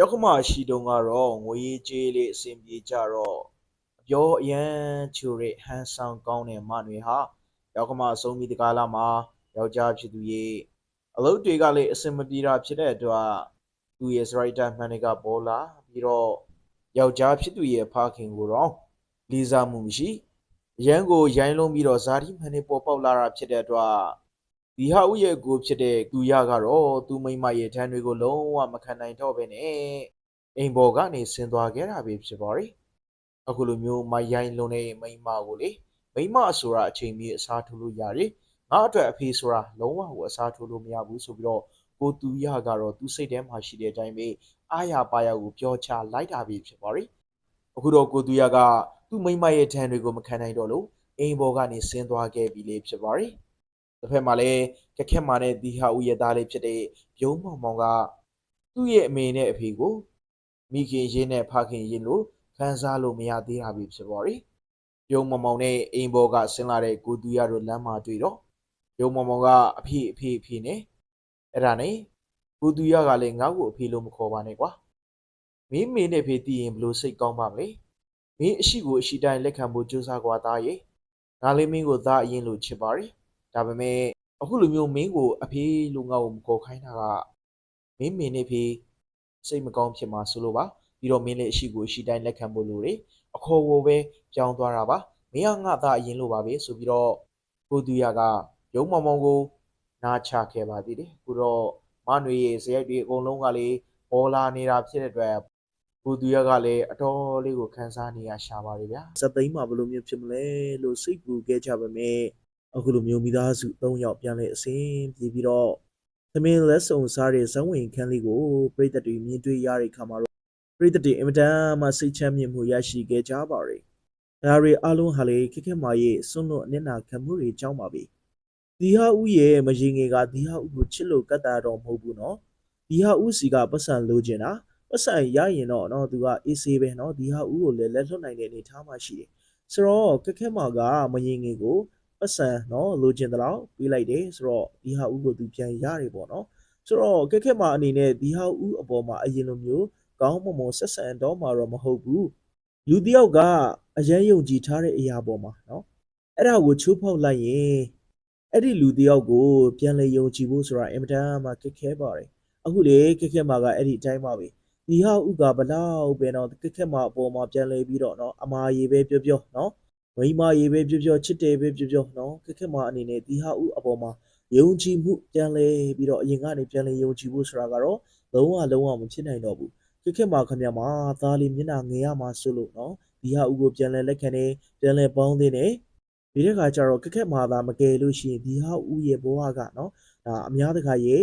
ယောက်ခမရှိတုန်းကတော့ငွေရေးကြေးလေးအဆင်ပြေကြတော့အပြောအရန်ချိုတဲ့ဟန်ဆောင်ကောင်းတဲ့မနွေဟာယောက်ခမဆုံးပြီးတကားလာမှာယောက်ျားဖြစ်သူရဲ့အလုပ်တွေကလည်းအဆင်မပြေတာဖြစ်တဲ့အတွက်သူရဲ့စရိုက်တာမှန်တွေကပေါ်လာပြီးတော့ယောက်ျားဖြစ်သူရဲ့ဖခင်ကိုတော့လေးစားမှုမရှိအရန်ကိုရိုင်းလုံးပြီးတော့ဇာတိမှန်တွေပေါ်ပေါက်လာတာဖြစ်တဲ့အတွက် ဒီဟာဥရဲ့ကိုဖြစ်တဲ့သူရကတော့သူမိမရဲ့ထမ်းတွေကိုလုံးဝမခံနိုင်တော့ဘဲနဲ့အိမ်ပေါ်ကနေဆင်းသွားခဲ့တာပဲဖြစ်ပါရဲ့အခုလိုမျိုးမရိုင်းလုံးတဲ့မိမကိုလေမိမဆိုတာအချိန်ကြီးအစားထိုးလို့ရတယ်ငါအတွက်အဖေဆိုတာလုံးဝကိုအစားထိုးလို့မရဘူးဆိုပြီးတော့ကိုသူရကတော့သူစိတ်ထဲမှာရှိတဲ့အတိုင်းပဲအာရပါရကိုပြောချလိုက်တာပဲဖြစ်ပါရဲ့အခုတော့ကိုသူရကသူ့မိမရဲ့ထမ်းတွေကိုမခံနိုင်တော့လို့အိမ်ပေါ်ကနေဆင်းသွားခဲ့ပြီလေဖြစ်ပါရဲ့ တစ်ဖက်မှာလည်းကက်ခက်မာနဲ့ဒီဟာဦးရဲ့သားလေးဖြစ်တဲ့ဘုံမောင်မောင်ကသူ့ရဲ့အမေနဲ့အဖေကိုမိခင်ရင်းနဲ့ဖခင်ရင်းလို့ခံစားလို့မရသေးတာပဲဖြစ်ပါရဲ့ဘုံမောင်မောင်နဲ့အိမ်ဘော်ကဆင်းလာတဲ့ကိုသူရတို့လမ်းမှာတွေ့တော့ဘုံမောင်မောင်ကအဖေအဖေအဖေနဲ့အဲ့ဒါနဲ့ကိုသူရကလည်းငါ့ကိုအဖေလို့မခေါ်ပါနဲ့ကွာမင်းမေနဲ့ဖေတည်ရင်ဘလို့စိတ်ကောင်းပါမလဲမင်းအရှိကိုအရှိတိုင်းလက်ခံဖို့ကြိုးစားကွာသားရဲ့ငါလေးမင်းကိုသားအရင်လို့ချစ်ပါရဲ့ ဒါပေမဲ့အခုလိုမျိုးမင်းကိုအဖေလို့ငါ့ကိုမခေါ်ခိုင်းတာကမင်းမင်းနဲ့ဖေစိတ်မကောင်းဖြစ်မှာဆိုလို့ပါပြီးတော့မင်းလည်းအရှိကိုအရှိတိုင်းလက်ခံဖို့လိုတယ်အခေါ်ကိုပဲပြောင်းသွားတာပါမင်းကငါသားအရင်လို့ပါပဲဆိုပြီးတော့ကိုသူရကရုံမောင်မောင်ကိုနားချခဲ့ပါသေးတယ်အခုတော့မနွေရဲ့ဇရက်တွေအကုန်လုံးကလည်းပေါ်လာနေတာဖြစ်တဲ့အတွက်ကိုသူရကလည်းအတော်လေးကိုခန်းစားနေရရှာပါလေဗျာစက်သိမ်းမှာဘယ်လိုမျိုးဖြစ်မလဲလို့စိတ်ပူခဲ့ကြပါမယ် အခုလိုမျိုးမိသားစု၃ယောက်ပြန်လဲအစင်ပြေပြီးတော့သမင်းလက်စုံစားတဲ့ဇဝဝင်ခန်းလေးကိုပြည်သက်တွေမြင်တွေ့ရတဲ့ခါမှာတော့ပြည်သက်တွေအင်မတန်မှစိတ်ချမ်းမြေ့မှုရရှိခဲ့ကြပါရယ်ဒါရီအလုံးဟာလေခက်ခက်မာရဲ့စွန့်လွတ်အနစ်နာခံမှုတွေကြောင်းပါပြီဒီဟာဥရဲ့မရင်ငယ်ကဒီဟာဥကိုချစ်လို့ကတ်တာတော့မဟုတ်ဘူးနော်ဒီဟာဥစီကပတ်စံလိုချင်တာပတ်စံရရင်တော့နော်သူကအေးဆေးပဲနော်ဒီဟာဥကိုလည်းလက်လွတ်နိုင်တဲ့အနေထားမှရှိတယ်ဆိုတော့ခက်ခက်မာကမရင်ငယ်ကို ပတ်စံနော်လိုချင်တဲ့လောက်ပေးလိုက်တယ်ဆိုတော့ဒီဟာဥကိုသူပြန်ရတယ်ပေါ့နော်ဆိုတော့ကက်ခက်မှာအနေနဲ့ဒီဟာဥအပေါ်မှာအရင်လိုမျိုးကောင်းမွန်မွန်ဆက်ဆံတော့မှာတော့မဟုတ်ဘူးလူတယောက်ကအယံယုံကြည်ထားတဲ့အရာပေါ်မှာနော်အဲ့ဒါကိုချိုးဖောက်လိုက်ရင်အဲ့ဒီလူတယောက်ကိုပြန်လေယုံကြည်ဖို့ဆိုတာအင်မတန်မှခက်ခဲပါတယ်အခုလေခက်ခဲမှာကအဲ့ဒီအတိုင်းပါပဲဒီဟာဥကဘလောက်ပဲတော့ခက်ခဲမှာအပေါ်မှာပြန်လဲပြီးတော့နော်အမာရေပဲပြောပြောနော် မိမရေပဲပြောပြောချစ်တယ်ပဲပြောပြောနော်ခက်ခက်မအနေနဲ့ဒီဟာဥအပေါ်မှာယုံကြည်မှုပြန်လဲပြီးတော့အရင်ကနေပြန်လဲယုံကြည်ဖို့ဆိုတာကတော့လုံးဝလုံးဝမဖြစ်နိုင်တော့ဘူးခက်ခက်မခမရမှာသားလေးမျက်နှာငယ်ရမှာဆိုလို့နော်ဒီဟာဥကိုပြန်လဲလက်ခံနေပြန်လဲပေါင်းသေးတယ်ဒီတဲ့ခါကျတော့ခက်ခက်မသာမကယ်လို့ရှိရင်ဒီဟာဥရဲ့ဘဝကနော်ဒါအများတကာရဲ့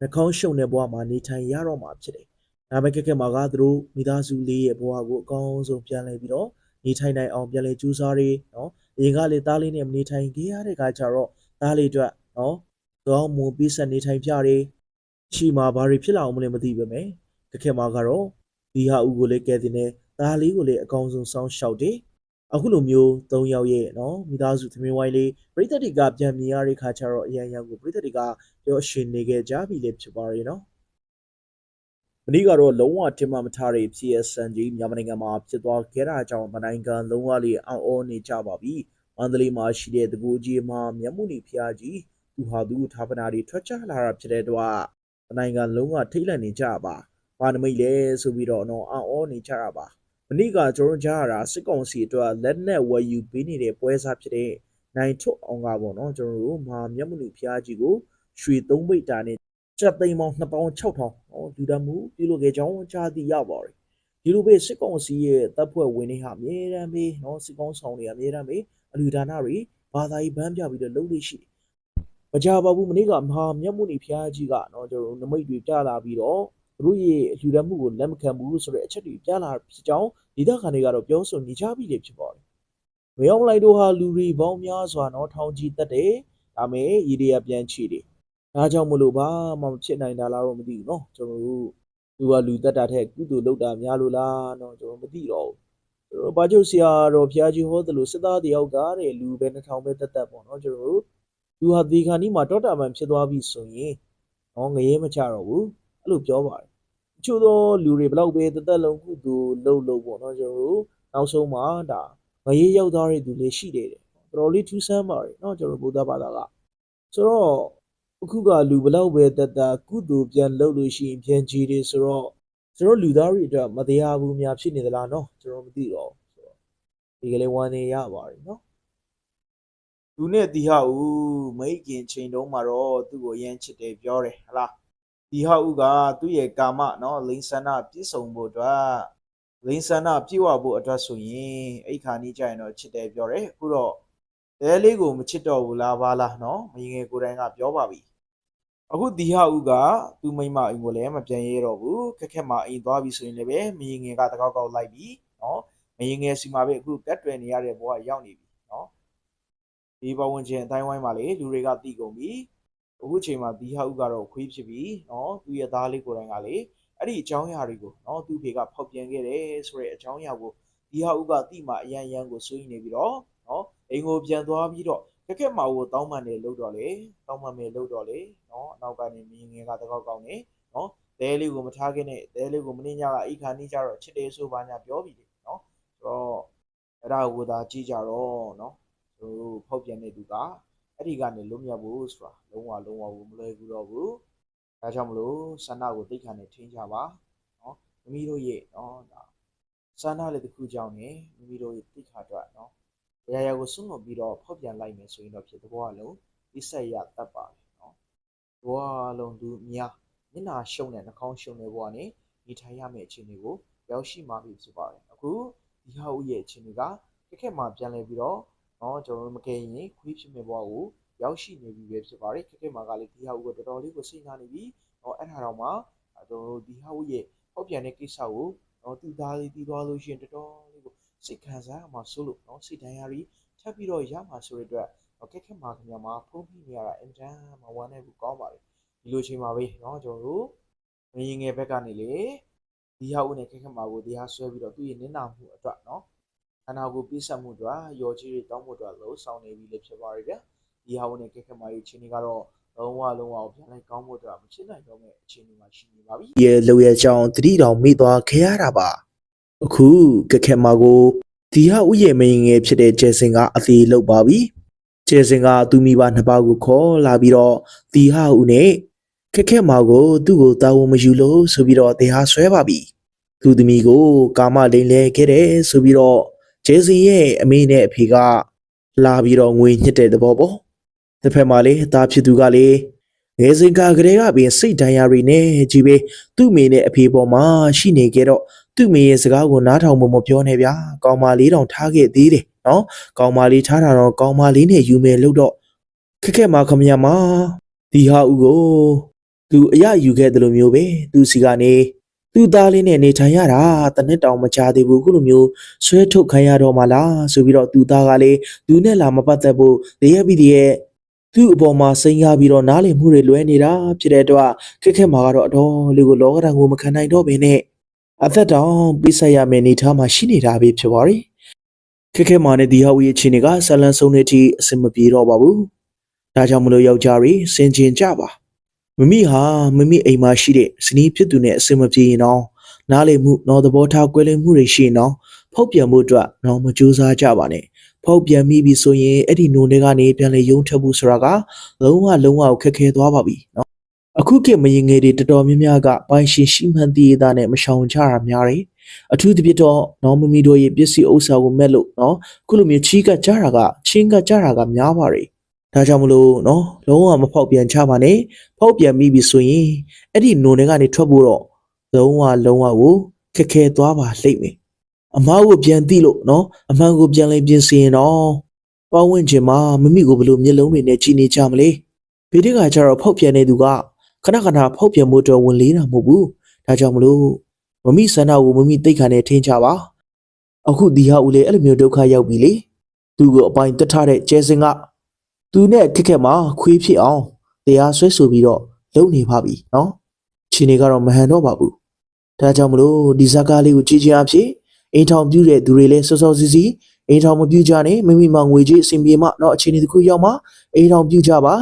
နှကောင်းရှုံတဲ့ဘဝမှာနေထိုင်ရတော့မှာဖြစ်တယ်ဒါပေမဲ့ခက်ခက်မကသူတို့မိသားစုလေးရဲ့ဘဝကိုအကောင်းဆုံးပြန်လဲပြီးတော့ နေထိုင်နိုင်အောင်ပြန်လဲကြိုးစားရနော်အရင်ကလေသားလေးနဲ့မနေထိုင်ခဲ့ရတဲ့ခါကျတော့သားလေးအတွက်နော်ကောင်းမွန်ပြီးဆက်နေထိုင်ပြရရှိမှာဘာတွေဖြစ်လာအောင်မလဲမသိပဲမယ်ခက်ခဲမှာကတော့ဒီဟာဦးကိုလည်းကဲတင်နေသားလေးကိုလည်းအကောင်းဆုံးစောင်းရှောက်တယ်အခုလိုမျိုး၃ယောက်ရဲ့နော်မိသားစုသမီးဝိုင်းလေးပရိသတ်တွေကပြန်မြင်ရတဲ့ခါကျတော့အရန်ရောင်ကိုပရိသတ်တွေကပြောရှင်နေခဲ့ကြပြီလေဖြစ်ပါရဲ့နော် မနေ့ကတော့လုံးဝထင်မှမထားတဲ့ PSN ကြီးမြန်မာနိုင်ငံမှာဖြစ်သွားခဲ့တာကြောင့်မနိုင်ငံလုံးဝလေးအောင်းအောနေကြပါပြီ။မန္တလေးမှာရှိတဲ့တကူကြီးမှာမျက်မှုနေဖျားကြီးသူဟာသူဌာပနာတွေထွက်ချလာတာဖြစ်တဲ့အတွက်မနိုင်ငံလုံးဝထိတ်လန့်နေကြပါ။ဘာနမိတ်လဲဆိုပြီးတော့တော့အောင်းအောနေကြတာပါ။မနေ့ကကျွန်တော်ကြားရတာစစ်ကောင်စီအတွက်လက်နက်ဝယ်ယူပေးနေတဲ့ပွဲစားဖြစ်တဲ့နိုင်ထွတ်အောင်ကပေါ့နော်ကျွန်တော်တို့မှာမျက်မှုနေဖျားကြီးကိုရွှေသုံးပိတ်တာနဲ့ ကျပ်သိန်းပေါင်း2600ဟောလူတမှုပြုလုပ်ခဲ့ကြောင်းကြားသိရပါတယ်ဒီလိုပဲစစ်ကောင်စီရဲ့တပ်ဖွဲ့ဝင်တွေဟာအမြဲတမ်းပဲเนาะစစ်ကောင်ဆောင်တွေအမြဲတမ်းပဲအလူဒါနတွေဘာသာရေးဘန်းပြပြီးတော့လုပ်လို့ရှိတယ်မကြပါဘူးမနေ့ကမဟာမျက်မှုနေဖျားကြီးကเนาะကျွန်တော်နမိတ်တွေပြလာပြီးတော့သူတို့ရဲ့အလူတမှုကိုလက်မခံဘူးဆိုတဲ့အချက်တွေပြလာဖြစ်ကြောင်းဒေသခံတွေကတော့ပြောဆိုနေကြပြီလေဖြစ်ပါတယ်မယောင်းလိုက်တို့ဟာလူတွေပေါင်းများစွာเนาะထောင်ကြီးတက်တယ်ဒါမဲ့ရည်ရည်ပြန်ချီတယ် ဒါကြောင့်မလို့ဘာမှမဖြစ်နိုင်တာလားတော့မသိဘူးเนาะကျွန်တော်တို့လူကလူတက်တာထက်ကုသိုလ်လုပ်တာများလို့လားเนาะကျွန်တော်မသိတော့ဘူးကျွန်တော်ဘာကျုပ်ဆရာတော်ဘုရားကြီးဟောတယ်လို့စစ်သားတယောက်ကတဲ့လူပဲတစ်ထောင်ပဲတက်တက်ပေါ့เนาะကျွန်တော်တို့လူဟာဒီခါနီးမှာတောတာပန်ဖြစ်သွားပြီဆိုရင်ဟောငရဲမချတော့ဘူးအဲ့လိုပြောပါတယ် ချို့သောလူတွေဘလောက်ပဲတသက်လုံးကုသိုလ်လုပ်လို့ပေါ့နော်ကျွန်တော်တို့နောက်ဆုံးမှာဒါငရေရောက်သွားတဲ့သူလေးရှိတယ်တော်တော်လေးထူးဆန်းပါတယ်เนาะကျွန်တော်ဗုဒ္ဓဘာသာကဆိုတော့ အခုကလူဘလောက်ပဲတက်တာကုသိုလ်ပြန်လုပ်လို့ရှိရင်ပြန်ကြည်တယ်ဆိုတော့ကျွန်တော်လူသားတွေအတွက်မတရားဘူးများဖြစ်နေသလားနော်ကျွန်တော်မသိတော့ဆိုတော့ဒီကလေးဝမ်းနေရပါတယ်နော်သူနဲ့တီဟာဦးမိခင်ချိန်တုန်းမှာတော့သူ့ကိုရမ်းချစ်တယ်ပြောတယ်ဟလားတီဟာဦးကသူ့ရဲ့ကာမနော်လိန်ဆန္ဒပြည့်စုံဖို့အတွက်လိန်ဆန္ဒပြည့်ဝဖို့အတွက်ဆိုရင်အိခါနီးကြရင်တော့ချစ်တယ်ပြောတယ်အခုတော့ လဲလေးကိုမချစ်တော့ဘူးလားဘာလားနော်မငယ်ကိုယ်တိုင်ကပြောပါပြီအခုဒီဟာဦးကသူ့မိမအိမ်ကိုလည်းမပြန်ရဲတော့ဘူးခက်ခက်မှအိမ်သွားပြီဆိုရင်လည်းပဲမငယ်ကတကောက်ကောက်လိုက်ပြီနော်မငယ်စီမှာပဲအခုကတ်တွယ်နေရတဲ့ဘဝရောက်နေပြီနော်ဒီဘဝဝင်ချင်းအတိုင်းဝိုင်းမှာလေလူတွေကတီးကုန်ပြီအခုချိန်မှာဒီဟာဦးကတော့ခွေးဖြစ်ပြီနော်သူ့ရဲ့သားလေးကိုယ်တိုင်ကလေအဲ့ဒီအကြောင်းအရာတွေကိုနော်သူ့ဖေကဖောက်ပြန်ခဲ့တယ်ဆိုတဲ့အကြောင်းအရာကိုဒီဟာဦးကတိမှအရန်ရန်ကိုစိုးရိမ်နေပြီးတော့နော် အိမ်ကိုပြန်သွားပြီးတော့ခက်ခက်မာကိုတောင်းပန်တယ်လို့တော့လေတောင်းပန်မယ်လို့တော့လေနော်အနောက်ကနေမိငယ်ကတကောက်ကောင်းနေနော်သဲလေးကိုမထားခင်နဲ့သဲလေးကိုမင်းညကအိခါနေကြတော့ချစ်တယ်ဆိုပါညာပြောပြီးတယ်နော်ဆိုတော့အဲ့ဒါကိုသာကြည့်ကြတော့နော်ဟိုဖောက်ပြန်တဲ့သူကအဲ့ဒီကနေလွတ်မြောက်ဖို့ဆိုတာလုံးဝလုံးဝမလွယ်ဘူးတော့ဘူးဒါကြောင့်မလို့ဆန္ဒကိုသိခံနဲ့ထင်းကြပါနော်မိမိတို့ရဲ့နော်ဒါဆန္ဒလည်းတစ်ခုကြောင့်ねမိမိတို့ရဲ့သိခါအတွက်နော် ။ဒါရရကိုစွန့်လွန်ပြီးတော့ဖောက်ပြန်လိုက်မယ်ဆိုရင်တော့ဖြစ်သဘောအလုံးဒီဆက်ရတတ်ပါပဲနော်။သဘောအလုံးသူများမျက်နှာရှုံတဲ့နှာခေါင်းရှုံတဲ့ဘဝနဲ့နေထိုင်ရမယ့်အခြေအနေကိုရောက်ရှိမှာဖြစ်ပါတယ်။အခုဒီဟာဦးရဲ့အခြေအနေကခက်ခက်မှပြန်လဲပြီးတော့နော်ကျွန်တော်မကယ်ရင်ခွေးဖြစ်မဲ့ဘဝကိုရောက်ရှိနေပြီပဲဖြစ်ပါတယ်ခက်ခက်မှာကလည်းဒီဟာဦးကတော်တော်လေးကိုစိတ်နာနေပြီနော်အဲ့ဒါတော့မှကျွန်တော်တို့ဒီဟာဦးရဲ့ဟောက်ပြန်တဲ့ကိစ္စကိုနော်တူသားလေးတီးသွားလို့ရှိရင်တော်တော် စိတ်ခံစားရမှာဆိုလို့နော်စိတ်ဒဏ်ရာကြီးထပ်ပြီးတော့ရမှာဆိုတဲ့အတွက်အခက်ခဲမှာခင်ဗျာမှာဖုံးပြီးနေရတာအင်တန်မဝမ်းနဲ့ဘူးကောင်းပါလေဒီလိုချိန်မှာပဲနော်ကျွန်တော်တို့မင်းငယ်ဘက်ကနေလေဒီဟာဦးနဲ့ခက်ခက်မှာကိုတရားဆွဲပြီးတော့သူ့ရဲ့နင်းနာမှုအတွက်နော်ခန္ဓာကိုယ်ပြည့်စုံမှုအတွက်ရောကြီးတွေတောင်းဖို့အတွက်လှုပ်ဆောင်နေပြီလေဖြစ်ပါရည်ဗျဒီဟာဦးနဲ့ခက်ခက်မှာရဲ့ချိန်တွေကတော့လုံးဝလုံးဝပြန်လိုက်ကောင်းဖို့အတွက်မဖြစ်နိုင်တော့မဲ့အခြေအနေမှာရှိနေပါပြီ။ရေလိုရဲ့ကြောင့်တတိတော်မိသွားခဲ့ရတာပါ။ အခုကက်ခက်မာကိုဒီဟာဥယေမင်းငယ်ဖြစ်တဲ့ကျဲစင်ကအသေးလောက်ပါပြီကျဲစင်ကသူမိဘနှစ်ပါးကိုခေါ်လာပြီးတော့ဒီဟာဥနဲ့ခက်ခက်မာကိုသူ့ကိုတာဝန်မယူလို့ဆိုပြီးတော့တေဟာဆွဲပါပြီသူသမီးကို ကာမလိန်လဲခဲ့တယ်ဆိုပြီးတော့ဂျေစီရဲ့အမေနဲ့အဖေကလာပြီးတော့ငွေညှစ်တဲ့သဘောပေါ့တစ်ဖက်မှာလေသားဖြစ်သူကလေငယ်စဉ်ကကလေးကပင်စိတ်ဒဏ်ရာတွေနဲ့ကြီးပဲသူ့မိနဲ့အဖေပေါ်မှာရှိနေကြတော့ သူ့မိရဲ့စကားကိုနားထောင်ဖို့မပြောနဲ့ဗျာကောင်မလေးတောင်ထားခဲ့သေးတယ်နော်ကောင်မလေးထားတာတော့ကောင်မလေးနဲ့ယူမယ်လို့တော့ခက်ခက်မှာခမရမှာဒီဟာဥကိုသူအရယူခဲ့တယ်လို့မျိုးပဲသူစီကနေသူ့သားလေးနဲ့နေထိုင်ရတာတနစ်တောင်မချသေးဘူးခုလိုမျိုးဆွဲထုတ်ခိုင်းရတော့မှလားဆိုပြီးတော့သူသားကလေသူနဲ့လာမပတ်သက်ဖို့တရက်ပြီးတရက်သူ့အပေါ်မှာစိန်ရပြီးတော့နားလည်မှုတွေလွဲနေတာဖြစ်တဲ့အတွက်ခက်ခဲမှာကတော့အတော်လေးကိုလောကဓာတ်ကိုမခံနိုင်တော့ဘဲနဲ့ အသက်တောင်ပိဆက်ရမယ့်အနေအထားမှာရှိနေတာပဲဖြစ်ပါရယ်ခက်ခဲမှနဲ့ဒီဟာဝီအခြေအနေကဆလန်ဆုံးတဲ့အထိအဆင်မပြေတော့ပါဘူးဒါကြောင့်မလို့ယောက်ျားတွေစင်ကျင်ကြပါမမိဟာမမိအိမ်မှာရှိတဲ့ဇနီးဖြစ်သူနဲ့အဆင်မပြေရင်တော့နားလေမှုနော်သဘောထားကွဲလွဲမှုတွေရှိရင်တော့ဖောက်ပြန်မှုအတွက်နော်မကြိုးစားကြပါနဲ့ဖောက်ပြန်မိပြီဆိုရင်အဲ့ဒီနိုတွေကနေပြန်လေရုံထပ်ဖို့ဆိုတာကလုံးဝလုံးဝခက်ခဲသွားပါပြီနော် အခုခေတ်မရင်ငယ်တွေတော်တော်များများကပိုင်ရှင်ရှိမှန်သေးတာနဲ့မရှောင်ကြတာများတယ်အထူးသဖြင့်တော့နော်မမီတို့ရဲ့ပစ္စည်းဥစ္စာကိုမဲ့လို့နော်ခုလိုမျိုးချီးကပ်ကြတာကချင်းကပ်ကြတာကများပါတယ်ဒါကြောင့်မလို့နော်လုံးဝမဖောက်ပြန်ချပါနဲ့ဖောက်ပြန်မိပြီဆိုရင်အဲ့ဒီနုံတွေကနေထွက်ဖို့တော့လုံးဝလုံးဝကိုခက်ခဲသွားပါလိမ့်မယ်အမားကိုပြန်သိလို့နော်အမှန်ကိုပြန်လဲပြင်ဆင်ရင်တော့ပေါင်းဝင်ခြင်းမှာမမိကိုဘလို့မျက်လုံးတွေနဲ့ကြည်နေကြမလဲဘေးတကကျတော့ဖောက်ပြန်နေသူက ခဏခဏဖောက်ပြန်မှုတော့ဝင်လေးတာမဟုတ်ဘူးဒါကြောင့်မလို့မမိဆန္ဒကိုမမိတိတ်ခံနဲ့ထင်ချပါအခုဒီဟာဦးလေအဲ့လိုမျိုးဒုက္ခရောက်ပြီလေသူ့ကိုအပိုင်တတ်ထားတဲ့ကျဲစင်ကသူနဲ့ခက်ခက်မှာခွေးဖြစ်အောင်တရားဆွဲဆိုပြီးတော့လုပ်နေပါပြီနော်ချင်းတွေကတော့မဟန်တော့ပါဘူးဒါကြောင့်မလို့ဒီဇာကားလေးကိုကြည်ချင်းအဖြစ်အိမ်ထောင်ပြုတဲ့သူတွေလည်းစောစောစီစီအိမ်ထောင်မပြုကြနဲ့မိမိမှငွေကြေးအဆင်ပြေမှတော့အခြေအနေတစ်ခုရောက်မှအိမ်ထောင်ပြုကြပါ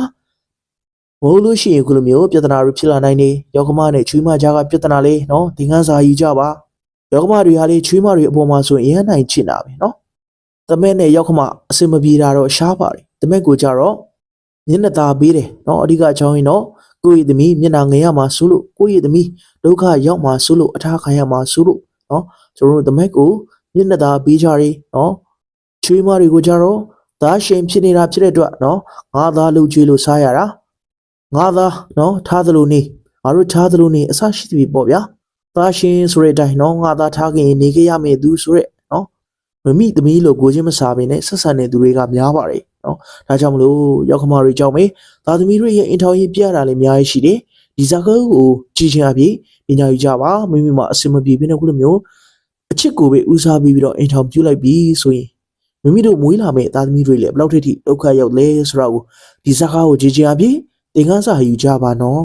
ဟုတ်လို့ရှိရင်ခုလိုမျိုးပြဿနာတွေဖြစ်လာနိုင်နေယောက်ျားမနဲ့ချွေးမကြားကပြဿနာလေးနော်သင်ခန်းစာယူကြပါယောက်ျားမတွေဟာလေချွေးမတွေအပေါ်မှာဆိုရင်အရင်နိုင်ချင်တာပဲနော်သမက်နဲ့ယောက်ျားမအစင်မပြေတာတော့ရှားပါတယ်သမက်ကိုကြတော့မျက်နှာသာပေးတယ်နော်အဓိကအကြောင်းရင်းတော့ကိုယ့်ရဲ့သမီးမျက်နှာငယ်ရမှာဆိုလို့ကိုယ့်ရဲ့သမီးဒုက္ခရောက်မှာဆိုလို့အထားခံရမှာဆိုလို့နော်ကျွန်တော်တို့သမက်ကိုမျက်နှာသာပေးကြတယ်နော်ချွေးမတွေကိုကြတော့သားရှင်ဖြစ်နေတာဖြစ်တဲ့အတွက်နော်ငါသားလှုပ်ကြွေးလို့စားရတာ ငါသားနော်ထားသလိုနေငါတို့ထားသလိုနေအဆရှိပြီပေါ့ဗျာသားရှင်ဆိုတဲ့အတိုင်းနော်ငါသားထားခင်နေခဲ့ရမယ်သူဆိုတဲ့နော်မမိသမီးလို့ကိုချင်းမစားဘဲနဲ့ဆက်ဆံတဲ့သူတွေကများပါတယ်နော်ဒါကြောင့်မလို့ရောက်ခမတွေကြောင့်မေသားသမီးတွေရဲ့အင်ထောင်ရေးပြရတာလည်းအများကြီးရှိတယ်ဒီဇာတ်ကုန်းကိုကြည်ချင်အဖြစ်ပညာယူကြပါမိမိမှာအစင်မပြေဖြစ်နေခုလိုမျိုးအချစ်ကိုပဲဦးစားပေးပြီးတော့အင်ထောင်ပြုလိုက်ပြီးဆိုရင်မိမိတို့မွေးလာမယ့်သားသမီးတွေလည်းဘယ်လောက်ထိထိဒုက္ခရောက်လဲဆိုတော့ဒီဇာတ်ကားကိုကြည်ချင်အဖြစ် သင်ခန်းစာယူကြပါနော်